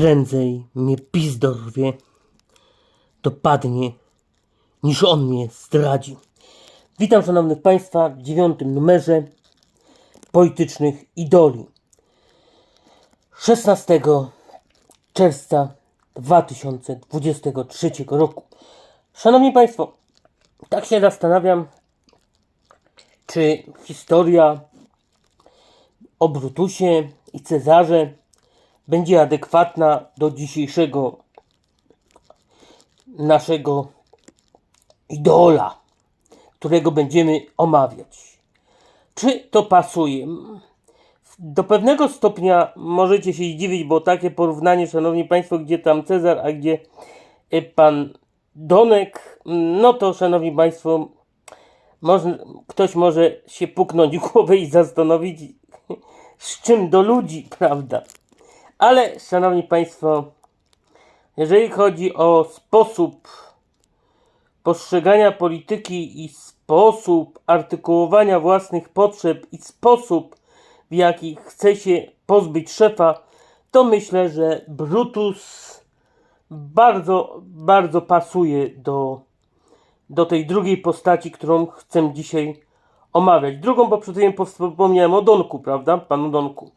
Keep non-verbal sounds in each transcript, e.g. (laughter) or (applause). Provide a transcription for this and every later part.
prędzej mnie pizdor rwie, dopadnie, niż on mnie zdradzi. Witam szanownych Państwa w dziewiątym numerze politycznych idoli. 16 czerwca 2023 roku. Szanowni Państwo, tak się zastanawiam, czy historia o Brutusie i Cezarze będzie adekwatna do dzisiejszego naszego idola, którego będziemy omawiać. Czy to pasuje? Do pewnego stopnia możecie się zdziwić, bo takie porównanie, szanowni państwo, gdzie tam Cezar, a gdzie e, pan Donek, no to szanowni państwo, ktoś może się puknąć w głowę i zastanowić, z czym do ludzi, (laughs) prawda? Ale, szanowni państwo, jeżeli chodzi o sposób postrzegania polityki i sposób artykułowania własnych potrzeb i sposób, w jaki chce się pozbyć szefa, to myślę, że Brutus bardzo, bardzo pasuje do, do tej drugiej postaci, którą chcę dzisiaj omawiać. Drugą, bo przed chwilą wspomniałem o Donku, prawda? Panu Donku.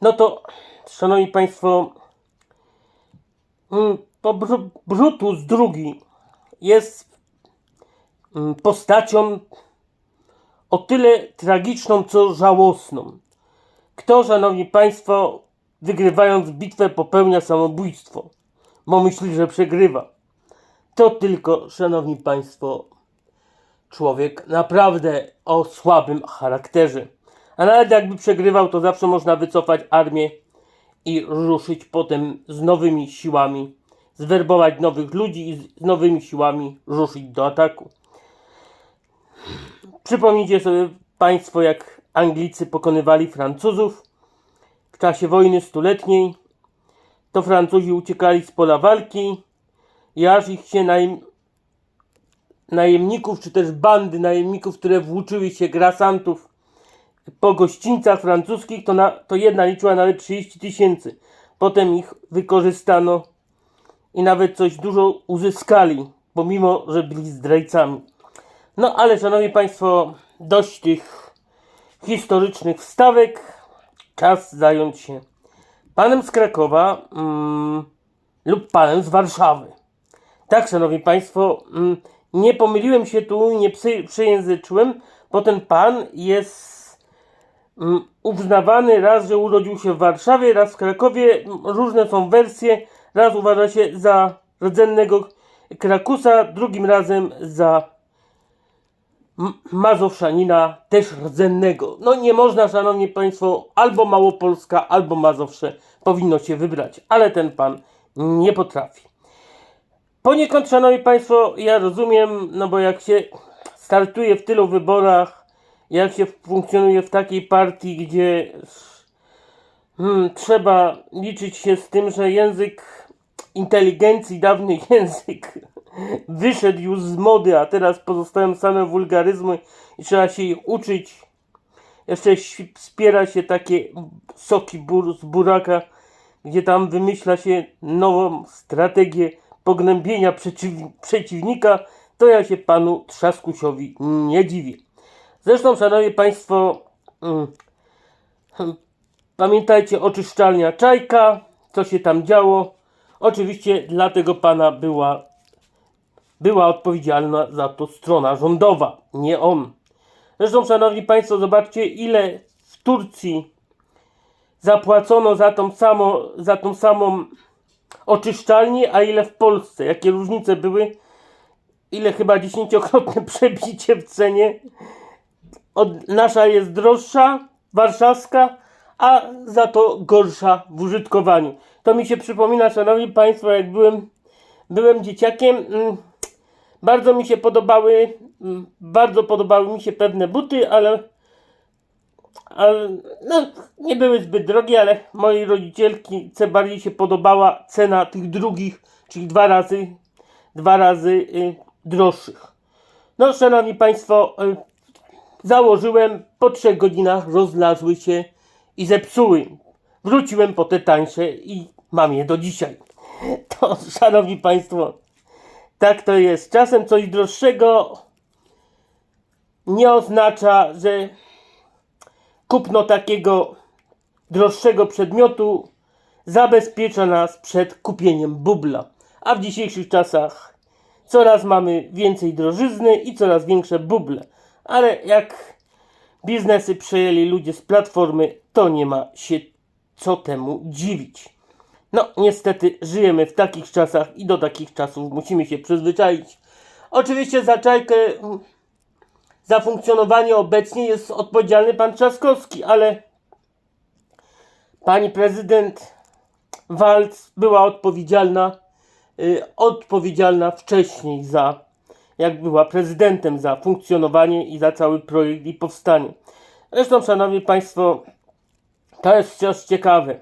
No to, szanowni państwo, mm, to Bru- Brutus II jest mm, postacią o tyle tragiczną, co żałosną. Kto, szanowni państwo, wygrywając bitwę, popełnia samobójstwo, bo myśli, że przegrywa. To tylko, szanowni państwo, człowiek naprawdę o słabym charakterze. A nawet jakby przegrywał, to zawsze można wycofać armię i ruszyć potem z nowymi siłami, zwerbować nowych ludzi i z nowymi siłami ruszyć do ataku. Przypomnijcie sobie Państwo, jak Anglicy pokonywali Francuzów w czasie wojny stuletniej. To Francuzi uciekali z pola walki i aż ich się najem, najemników, czy też bandy najemników, które włóczyły się grasantów po gościńcach francuskich, to, na, to jedna liczyła nawet 30 tysięcy. Potem ich wykorzystano i nawet coś dużo uzyskali, pomimo, że byli zdrajcami. No ale, szanowni państwo, dość tych historycznych wstawek. Czas zająć się panem z Krakowa mm, lub panem z Warszawy. Tak, szanowni państwo, mm, nie pomyliłem się tu, nie psy, przejęzyczyłem, bo ten pan jest uznawany raz, że urodził się w Warszawie, raz w Krakowie. Mm, Różne są wersje. Raz uważa się za rdzennego Krakusa, drugim razem za Mazowszanina, też rdzennego. No nie można, szanowni państwo, albo Małopolska, albo Mazowsze powinno się wybrać, ale ten pan nie potrafi. Poniekąd, szanowni państwo, ja rozumiem, no bo jak się startuje w tylu wyborach, jak się funkcjonuje w takiej partii, gdzie hmm, trzeba liczyć się z tym, że język inteligencji, dawny (laughs) język, wyszedł już z mody, a teraz pozostają same wulgaryzmy i trzeba się ich uczyć. Jeszcze wspiera się takie soki bur, z buraka, gdzie tam wymyśla się nową strategię pognębienia przeciw, przeciwnika, to ja się panu Trzaskusiowi nie dziwię. Zresztą, szanowni państwo, mm, hmm, pamiętajcie oczyszczalnia Czajka, co się tam działo. Oczywiście dla tego pana była była odpowiedzialna za to strona rządowa, nie on. Zresztą, szanowni państwo, zobaczcie, ile w Turcji zapłacono za tą, samo, za tą samą oczyszczalnię, a ile w Polsce. Jakie różnice były? Ile chyba dziesięciokrotne (laughs) przebicie w cenie. Od, nasza jest droższa, warszawska, a za to gorsza w użytkowaniu. To mi się przypomina, szanowni państwo, jak byłem, byłem dzieciakiem. Mm, bardzo mi się podobały, mm, bardzo podobały mi się pewne buty, ale, ale no, nie były zbyt drogie, ale mojej rodzicielki ce bardziej się podobała cena tych drugich, czyli dwa razy, dwa razy y, droższych. No, szanowni państwo, y, założyłem, po trzech godzinach rozlazły się i zepsuły. Wróciłem po te tańsze i mam je do dzisiaj. (laughs) To, szanowni państwo, tak to jest. Czasem coś droższego nie oznacza, że kupno takiego droższego przedmiotu zabezpiecza nas przed kupieniem bubla. A w dzisiejszych czasach coraz mamy więcej drożyzny i coraz większe buble. Ale jak biznesy przejęli ludzie z platformy, to nie ma się co temu dziwić. No, niestety żyjemy w takich czasach i do takich czasów musimy się przyzwyczaić. Oczywiście za czajkę, mm, za funkcjonowanie obecnie jest odpowiedzialny pan Trzaskowski, ale pani prezydent Walc była odpowiedzialna, y, odpowiedzialna wcześniej za, jak była prezydentem, za funkcjonowanie i za cały projekt i powstanie. Zresztą, szanowni państwo, to jest wciąż ciekawe.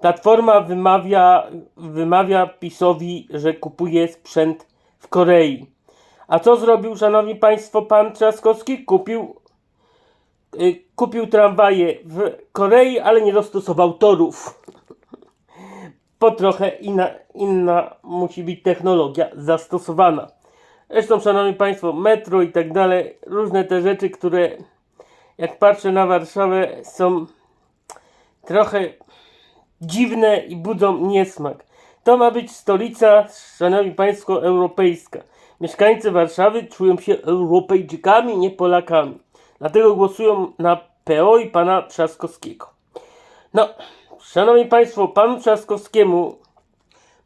Platforma wymawia, wymawia PiSowi, że kupuje sprzęt w Korei. A co zrobił, szanowni państwo, pan Trzaskowski? Kupił, y, kupił tramwaje w Korei, ale nie dostosował torów. Po trochę inna, inna musi być technologia zastosowana. Zresztą, szanowni państwo, metro i tak dalej, różne te rzeczy, które jak patrzę na Warszawę, są trochę dziwne i budzą niesmak. To ma być stolica, szanowni państwo, europejska. Mieszkańcy Warszawy czują się Europejczykami, nie Polakami. Dlatego głosują na PO i pana Trzaskowskiego. No, szanowni państwo, panu Trzaskowskiemu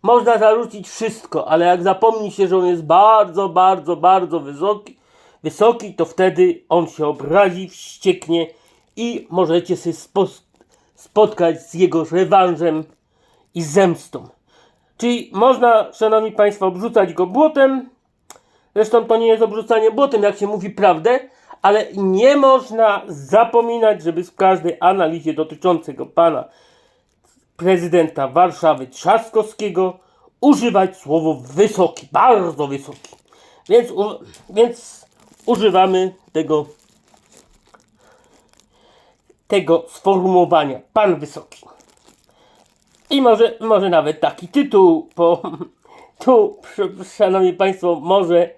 można zarzucić wszystko, ale jak zapomni się, że on jest bardzo, bardzo, bardzo wysoki, wysoki to wtedy on się obrazi, wścieknie i możecie się spo- spotkać z jego rewanżem i zemstą. Czyli można, szanowni państwo, obrzucać go błotem. Zresztą to nie jest obrzucanie błotem, jak się mówi prawdę, ale nie można zapominać, żeby w każdej analizie dotyczącego pana prezydenta Warszawy Trzaskowskiego używać słowo wysoki, bardzo wysoki. Więc, u, więc używamy tego, tego sformułowania, pan wysoki. I może, może nawet taki tytuł, bo (laughs) tu, szanowni państwo, może,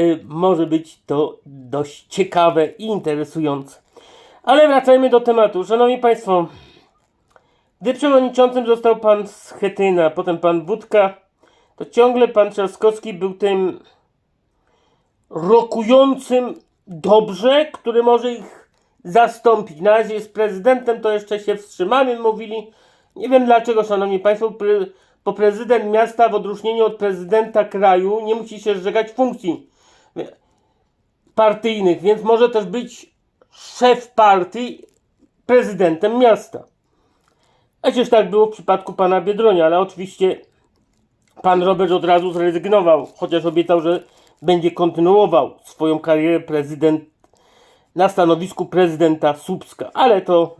y, może być to dość ciekawe i interesujące. Ale wracajmy do tematu. Szanowni państwo, gdy przewodniczącym został pan Schetyna, potem pan Budka, to ciągle pan Trzaskowski był tym rokującym dobrze, który może ich zastąpić. Na razie jest prezydentem, to jeszcze się wstrzymamy, mówili. Nie wiem dlaczego, szanowni państwo, pre, bo prezydent miasta w odróżnieniu od prezydenta kraju nie musi się zrzekać funkcji partyjnych, więc może też być szef partii prezydentem miasta. Przecież tak było w przypadku pana Biedronia, ale oczywiście pan Robert od razu zrezygnował, chociaż obiecał, że będzie kontynuował swoją karierę prezydent na stanowisku prezydenta Słupska. Ale to,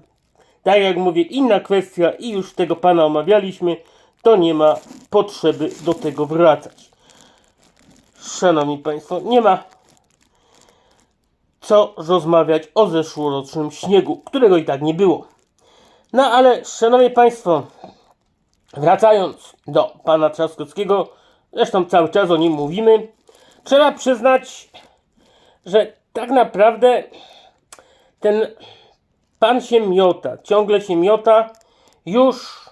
tak jak mówię, inna kwestia i już tego pana omawialiśmy, to nie ma potrzeby do tego wracać. Szanowni Państwo, nie ma co rozmawiać o zeszłorocznym śniegu, którego i tak nie było. No ale, szanowni Państwo, wracając do pana Trzaskowskiego, zresztą cały czas o nim mówimy, trzeba przyznać, że tak naprawdę ten pan się miota, ciągle się miota, już,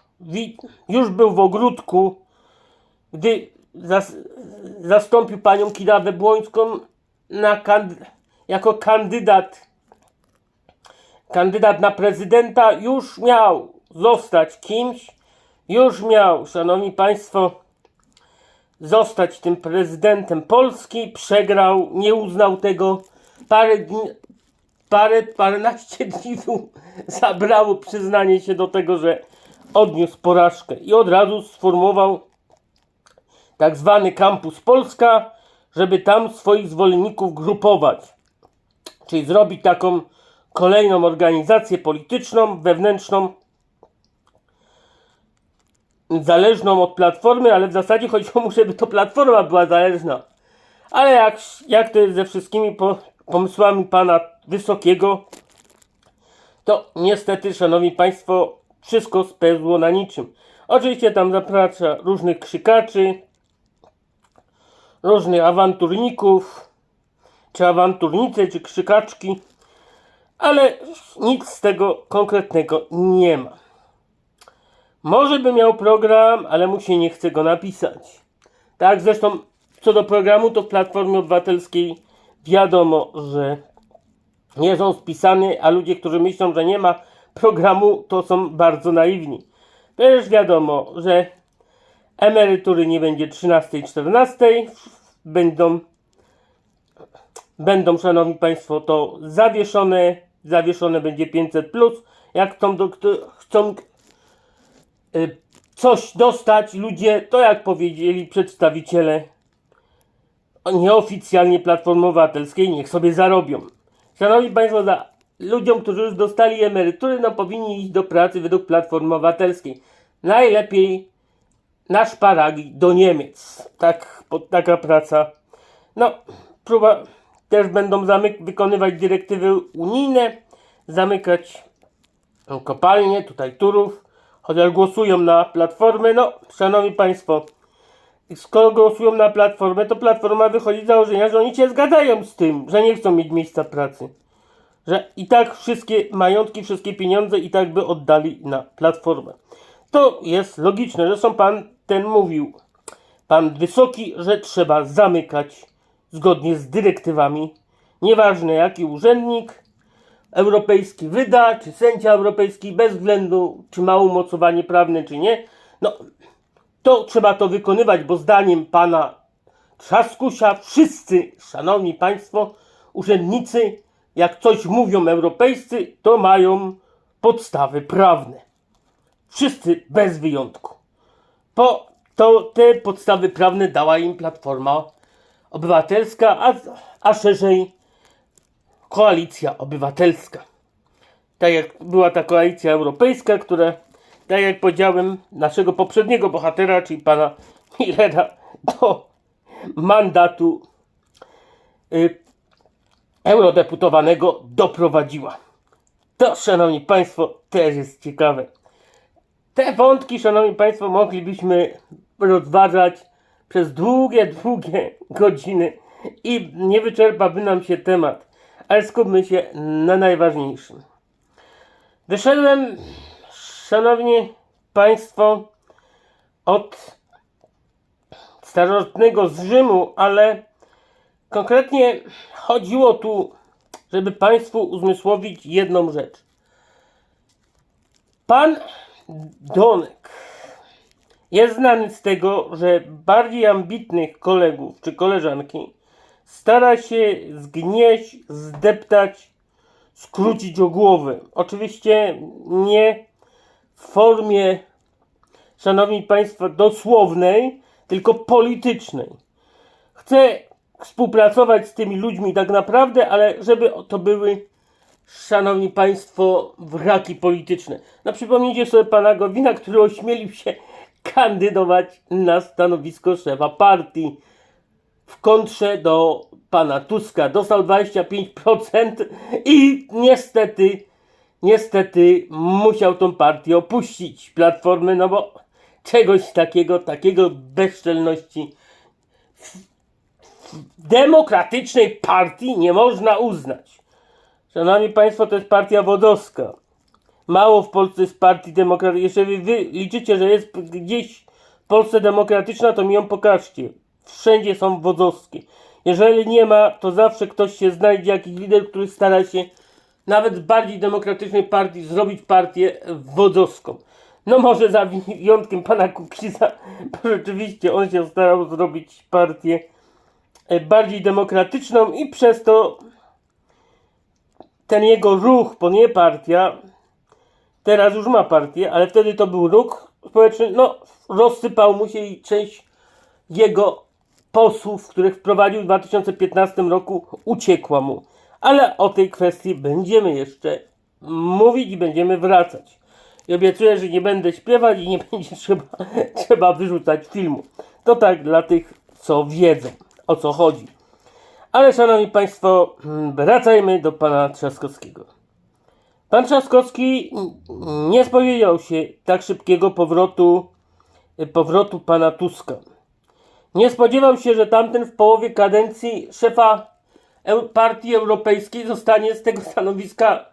już był w ogródku, gdy zas- zastąpił panią Kidawę Błońską na jako kandydat kandydat na prezydenta już miał zostać kimś, już miał, szanowni państwo, zostać tym prezydentem Polski, przegrał, nie uznał tego, parę dni, parę, paręnaście (laughs) dni mu zabrało przyznanie się do tego, że odniósł porażkę i od razu sformułował tak zwany Kampus Polska, żeby tam swoich zwolenników grupować. Czyli zrobić taką kolejną organizację polityczną, wewnętrzną, zależną od platformy, ale w zasadzie chodziło mu, żeby to platforma była zależna. Ale jak, jak to jest ze wszystkimi po, pomysłami pana Wysokiego, to niestety, szanowni państwo, wszystko spełzło na niczym. Oczywiście tam zaprasza różnych krzykaczy, różnych awanturników, czy awanturnice, czy krzykaczki, ale nic z tego konkretnego nie ma. Może by miał program, ale mu się nie chce go napisać. Tak, zresztą co do programu, to w Platformie Obywatelskiej wiadomo, że nie są spisane, a ludzie, którzy myślą, że nie ma programu, to są bardzo naiwni. Przecież wiadomo, że emerytury nie będzie 13 i 14, będą, będą, szanowni państwo, to zawieszone, zawieszone będzie 500+, plus. jak chcą, do, chcą y, coś dostać ludzie, to jak powiedzieli przedstawiciele nieoficjalnie Platformy Obywatelskiej, niech sobie zarobią. Szanowni Państwo, za ludziom, którzy już dostali emerytury, no powinni iść do pracy według Platformy Obywatelskiej. Najlepiej na szparagi do Niemiec. Tak, taka praca. No, próba, też będą wykonywać dyrektywy unijne, zamykać kopalnie, tutaj Turów, chociaż głosują na Platformę. No, Szanowni Państwo, skoro głosują na Platformę, to Platforma wychodzi z założenia, że oni się zgadzają z tym, że nie chcą mieć miejsca pracy. Że i tak wszystkie majątki, wszystkie pieniądze i tak by oddali na Platformę. To jest logiczne. Zresztą pan ten mówił, pan Wysoki, że trzeba zamykać zgodnie z dyrektywami. Nieważne jaki urzędnik europejski wyda, czy sędzia europejski, bez względu czy ma umocowanie prawne, czy nie. No, to trzeba to wykonywać, bo zdaniem pana Trzaskusia wszyscy, szanowni państwo, urzędnicy, jak coś mówią europejscy, to mają podstawy prawne. Wszyscy bez wyjątku. Po to te podstawy prawne dała im Platforma Obywatelska, a, a szerzej Koalicja Obywatelska. Tak jak była ta koalicja europejska, która tak jak powiedziałem, naszego poprzedniego bohatera, czyli pana Millera, do mandatu y, eurodeputowanego doprowadziła. To, szanowni państwo, też jest ciekawe. Te wątki, szanowni państwo, moglibyśmy rozważać przez długie, długie godziny i nie wyczerpałby nam się temat, ale skupmy się na najważniejszym. Wyszedłem Szanowni Państwo, od starożytnego z Rzymu, ale konkretnie chodziło tu, żeby Państwu uzmysłowić jedną rzecz. Pan Donek jest znany z tego, że bardziej ambitnych kolegów czy koleżanki stara się zgnieść, zdeptać, skrócić o głowę. Oczywiście nie w formie, szanowni państwo, dosłownej, tylko politycznej. Chcę współpracować z tymi ludźmi tak naprawdę, ale żeby to były, szanowni państwo, wraki polityczne. No przypomnijcie sobie pana Gowina, który ośmielił się kandydować na stanowisko szefa partii w kontrze do pana Tuska. Dostał 25% i niestety niestety musiał tą partię opuścić Platformy, no bo czegoś takiego, takiego bezczelności w demokratycznej partii nie można uznać. Szanowni Państwo, to jest partia wodowska. Mało w Polsce jest partii demokratycznej. Jeżeli wy liczycie, że jest gdzieś w Polsce demokratyczna, to mi ją pokażcie. Wszędzie są wodowskie. Jeżeli nie ma, to zawsze ktoś się znajdzie, jakiś lider, który stara się nawet bardziej demokratycznej partii zrobić partię wodzowską. No może za wyjątkiem pana Kukiza, (laughs) bo rzeczywiście on się starał zrobić partię e, bardziej demokratyczną i przez to ten jego ruch, bo nie partia, teraz już ma partię, ale wtedy to był ruch społeczny, no rozsypał mu się i część jego posłów, których wprowadził w 2015 roku, uciekła mu ale o tej kwestii będziemy jeszcze mówić i będziemy wracać. I obiecuję, że nie będę śpiewać i nie (laughs) będzie trzeba, trzeba wyrzucać filmu. To tak dla tych, co wiedzą, o co chodzi. Ale szanowni Państwo, (clears throat) wracajmy do pana Trzaskowskiego. Pan Trzaskowski nie spodziewał się tak szybkiego powrotu y, powrotu pana Tuska. Nie spodziewał się, że tamten w połowie kadencji szefa Partii Europejskiej zostanie z tego stanowiska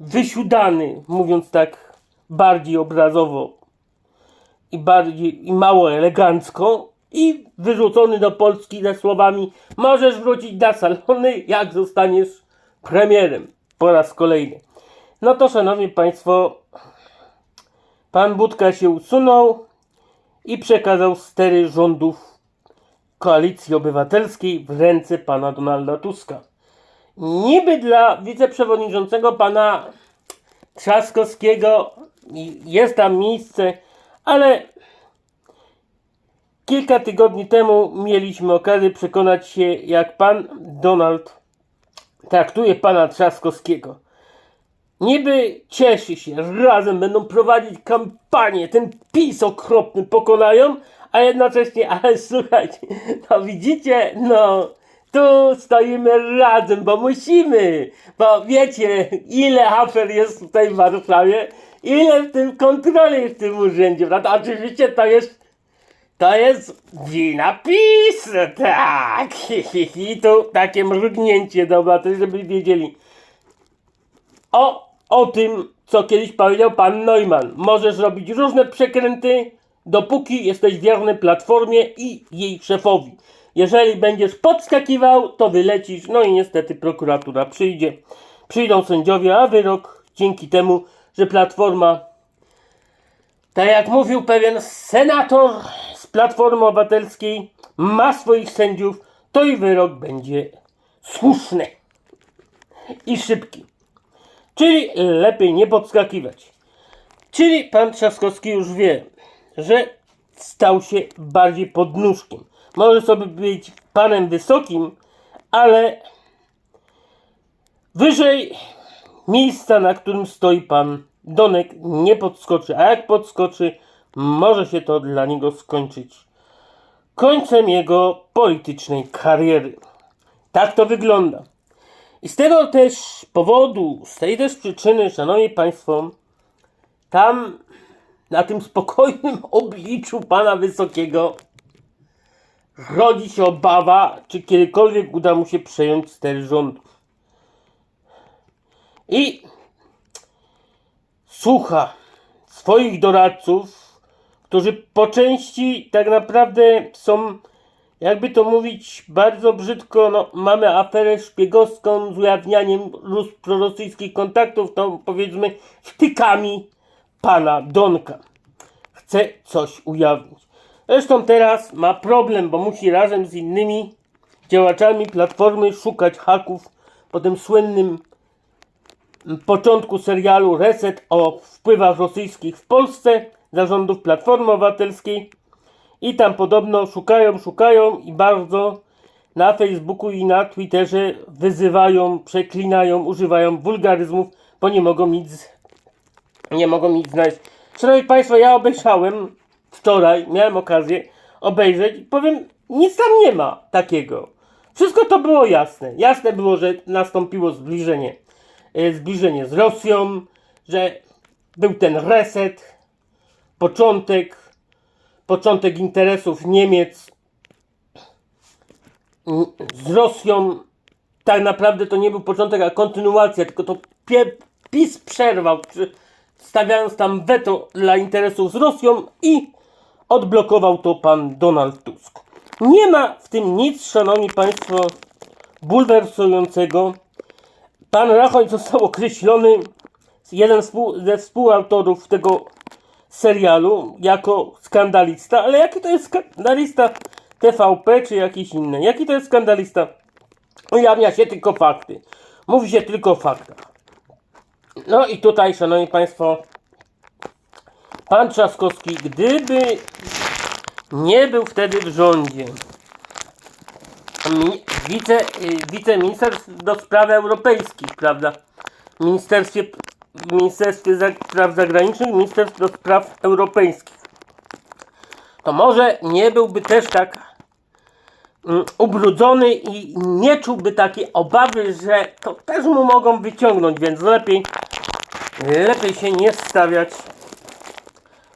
wysiudany, mówiąc tak bardziej obrazowo i bardziej i mało elegancko i wyrzucony do Polski ze słowami możesz wrócić na salony, jak zostaniesz premierem po raz kolejny. No to szanowni państwo, pan Budka się usunął i przekazał stery rządów Koalicji Obywatelskiej w ręce pana Donalda Tuska. Niby dla wiceprzewodniczącego pana Trzaskowskiego jest tam miejsce, ale kilka tygodni temu mieliśmy okazję przekonać się, jak pan Donald traktuje pana Trzaskowskiego. Niby cieszy się, razem będą prowadzić kampanię, ten PiS okropny pokonają, a jednocześnie, ale (laughs) słuchajcie, no widzicie, no tu stoimy razem, bo musimy, bo wiecie, ile afer jest tutaj w Warszawie, ile w tym kontroli w tym urzędzie, prawda? Oczywiście to jest to jest wina PiS, tak. (laughs) I tu takie mrugnięcie, dobra, to żeby wiedzieli. O, o tym, co kiedyś powiedział pan Neumann. Możesz robić różne przekręty, dopóki jesteś wierny Platformie i jej szefowi. Jeżeli będziesz podskakiwał, to wylecisz, no i niestety prokuratura przyjdzie. Przyjdą sędziowie, a wyrok dzięki temu, że Platforma tak jak mówił pewien senator z Platformy Obywatelskiej, ma swoich sędziów, to i wyrok będzie słuszny i szybki. Czyli lepiej nie podskakiwać. Czyli pan Trzaskowski już wie, że stał się bardziej podnóżkiem. Może sobie być panem wysokim, ale wyżej miejsca, na którym stoi pan Donek, nie podskoczy. A jak podskoczy, może się to dla niego skończyć końcem jego politycznej kariery. Tak to wygląda. I z tego też powodu, z tej też przyczyny, szanowni państwo, tam na tym spokojnym (laughs) obliczu pana Wysokiego rodzi się obawa, czy kiedykolwiek uda mu się przejąć stery rządów. I słucha swoich doradców, którzy po części tak naprawdę są, jakby to mówić bardzo brzydko, no, mamy aferę szpiegowską z ujawnianiem prorosyjskich kontaktów, to powiedzmy wtykami pana Donka. Chce coś ujawnić. Zresztą teraz ma problem, bo musi razem z innymi działaczami Platformy szukać haków po tym słynnym początku serialu Reset o wpływach rosyjskich w Polsce zarządów Platformy Obywatelskiej i tam podobno szukają, szukają i bardzo na Facebooku i na Twitterze wyzywają, przeklinają, używają wulgaryzmów, bo nie mogą nic, nie mogą nic znaleźć. Szanowni Państwo, ja obejrzałem wczoraj, miałem okazję obejrzeć i powiem, nic tam nie ma takiego. Wszystko to było jasne. Jasne było, że nastąpiło zbliżenie e, zbliżenie z Rosją, że był ten reset, początek, początek interesów Niemiec z Rosją. Tak naprawdę to nie był początek, a kontynuacja, tylko to PiS przerwał, stawiając tam weto dla interesów z Rosją i odblokował to pan Donald Tusk. Nie ma w tym nic, szanowni państwo, bulwersującego. Pan Rachoń został określony, jeden ze współautorów tego serialu, jako skandalista. Ale jaki to jest skandalista TVP czy jakiś inny? Jaki to jest skandalista? Ujawnia się tylko fakty. Mówi się tylko o faktach. No i tutaj, szanowni państwo, pan Trzaskowski, gdyby nie był wtedy w rządzie, wice, y, wiceminister do spraw europejskich, prawda? W Ministerstwie, w Ministerstwie Spraw Zagranicznych, Ministerstw do Spraw Europejskich. To może nie byłby też tak mm, ubrudzony i nie czułby takiej obawy, że to też mu mogą wyciągnąć, więc lepiej, lepiej się nie stawiać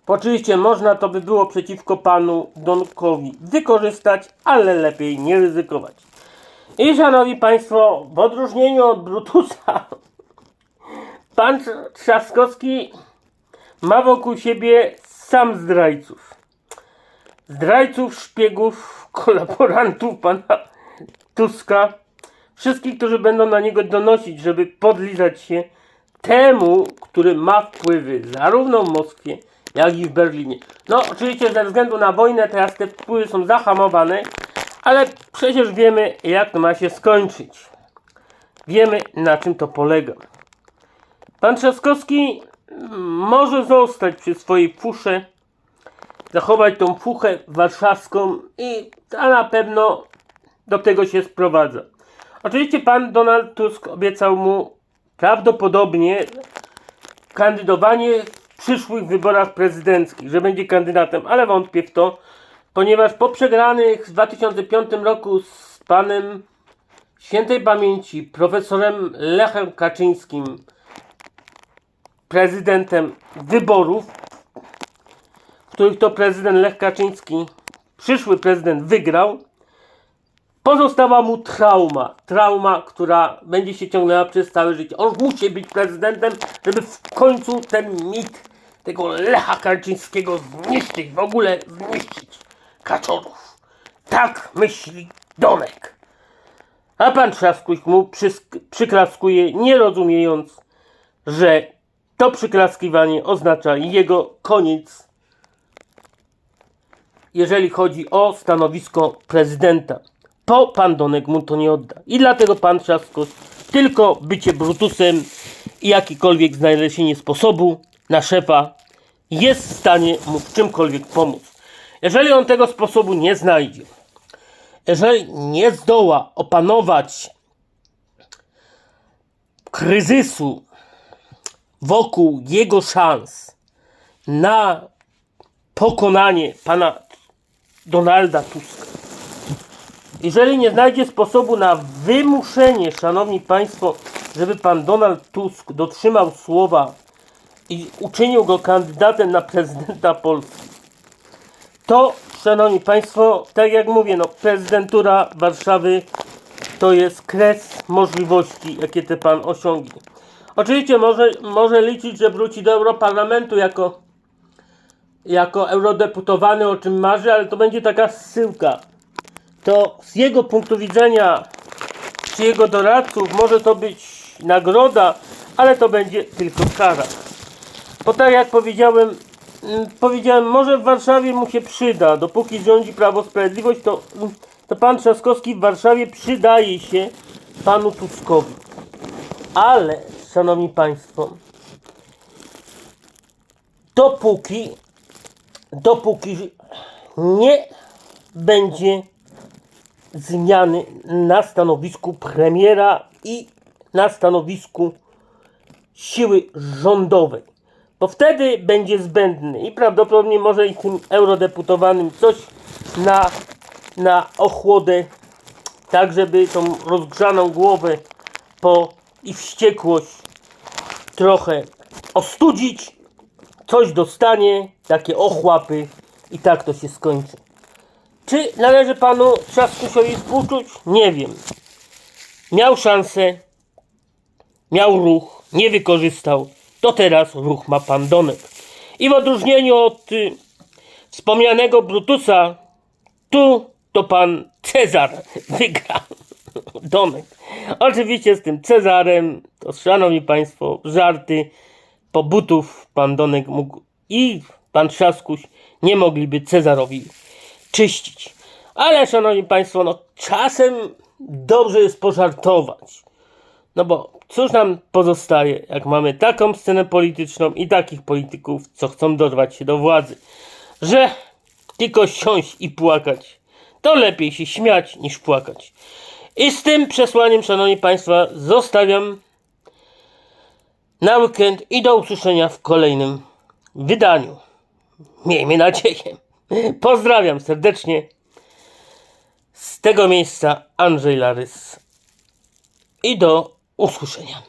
Oczywiście można to by było przeciwko panu Donkowi wykorzystać, ale lepiej nie ryzykować. I szanowni państwo, w odróżnieniu od Brutusa, pan Trzaskowski ma wokół siebie sam zdrajców. Zdrajców, szpiegów, kolaborantów pana Tuska. Wszystkich, którzy będą na niego donosić, żeby podlizać się temu, który ma wpływy zarówno w Moskwie, jak i w Berlinie. No, oczywiście ze względu na wojnę teraz te wpływy są zahamowane, ale przecież wiemy, jak to ma się skończyć. Wiemy, na czym to polega. Pan Trzaskowski może zostać przy swojej fusze, zachować tą fuchę warszawską i ta na pewno do tego się sprowadza. Oczywiście pan Donald Tusk obiecał mu prawdopodobnie kandydowanie w przyszłych wyborach prezydenckich, że będzie kandydatem, ale wątpię w to, ponieważ po przegranych w 2005 roku z panem świętej pamięci profesorem Lechem Kaczyńskim, prezydentem wyborów, w których to prezydent Lech Kaczyński, przyszły prezydent, wygrał, pozostała mu trauma. Trauma, która będzie się ciągnęła przez całe życie. On musi być prezydentem, żeby w końcu ten mit tego Lecha Kaczyńskiego zniszczyć, w ogóle zniszczyć kaczorów. Tak myśli Donek. A pan Trzaskuś mu przyklaskuje, nie rozumiejąc, że to przyklaskiwanie oznacza jego koniec, jeżeli chodzi o stanowisko prezydenta. Po pan Donek mu to nie odda. I dlatego pan Trzaskos tylko bycie Brutusem i jakikolwiek znalezienie sposobu na szefa jest w stanie mu w czymkolwiek pomóc. Jeżeli on tego sposobu nie znajdzie, jeżeli nie zdoła opanować kryzysu wokół jego szans na pokonanie pana Donalda Tuska, jeżeli nie znajdzie sposobu na wymuszenie, szanowni państwo, żeby pan Donald Tusk dotrzymał słowa i uczynił go kandydatem na prezydenta Polski, to, szanowni państwo, tak jak mówię, no, prezydentura Warszawy to jest kres możliwości, jakie te pan osiągnie. Oczywiście może, może liczyć, że wróci do Europarlamentu jako, jako eurodeputowany, o czym marzy, ale to będzie taka zsyłka. To z jego punktu widzenia, czy jego doradców, może to być nagroda, ale to będzie tylko kara. Bo tak jak powiedziałem, mm, powiedziałem, może w Warszawie mu się przyda, dopóki rządzi Prawo Sprawiedliwość, to, to pan Trzaskowski w Warszawie przydaje się panu Tuskowi. Ale, szanowni państwo, dopóki, dopóki nie będzie zmiany na stanowisku premiera i na stanowisku siły rządowej. Bo wtedy będzie zbędny i prawdopodobnie może i tym eurodeputowanym coś na, na ochłodę, tak żeby tą rozgrzaną głowę po i wściekłość trochę ostudzić, coś dostanie, takie ochłapy i tak to się skończy. Czy należy panu Trzaskusiowi współczuć? Nie wiem. Miał szansę, miał ruch, nie wykorzystał. To teraz ruch ma pan Donek. I w odróżnieniu od y, wspomnianego Brutusa, tu to pan Cezar (laughs) wygra. (laughs) Donek. Oczywiście z tym Cezarem, to szanowni państwo, żarty pobutów pan Donek mógł i pan Trzaskuś nie mogliby Cezarowi czyścić. Ale szanowni państwo, no czasem dobrze jest pożartować. No bo cóż nam pozostaje, jak mamy taką scenę polityczną i takich polityków, co chcą dorwać się do władzy, że tylko siąść i płakać, to lepiej się śmiać niż płakać. I z tym przesłaniem, szanowni państwo, zostawiam na weekend i do usłyszenia w kolejnym wydaniu. Miejmy nadzieję. Pozdrawiam serdecznie z tego miejsca Andrzej Larys i do usłyszenia.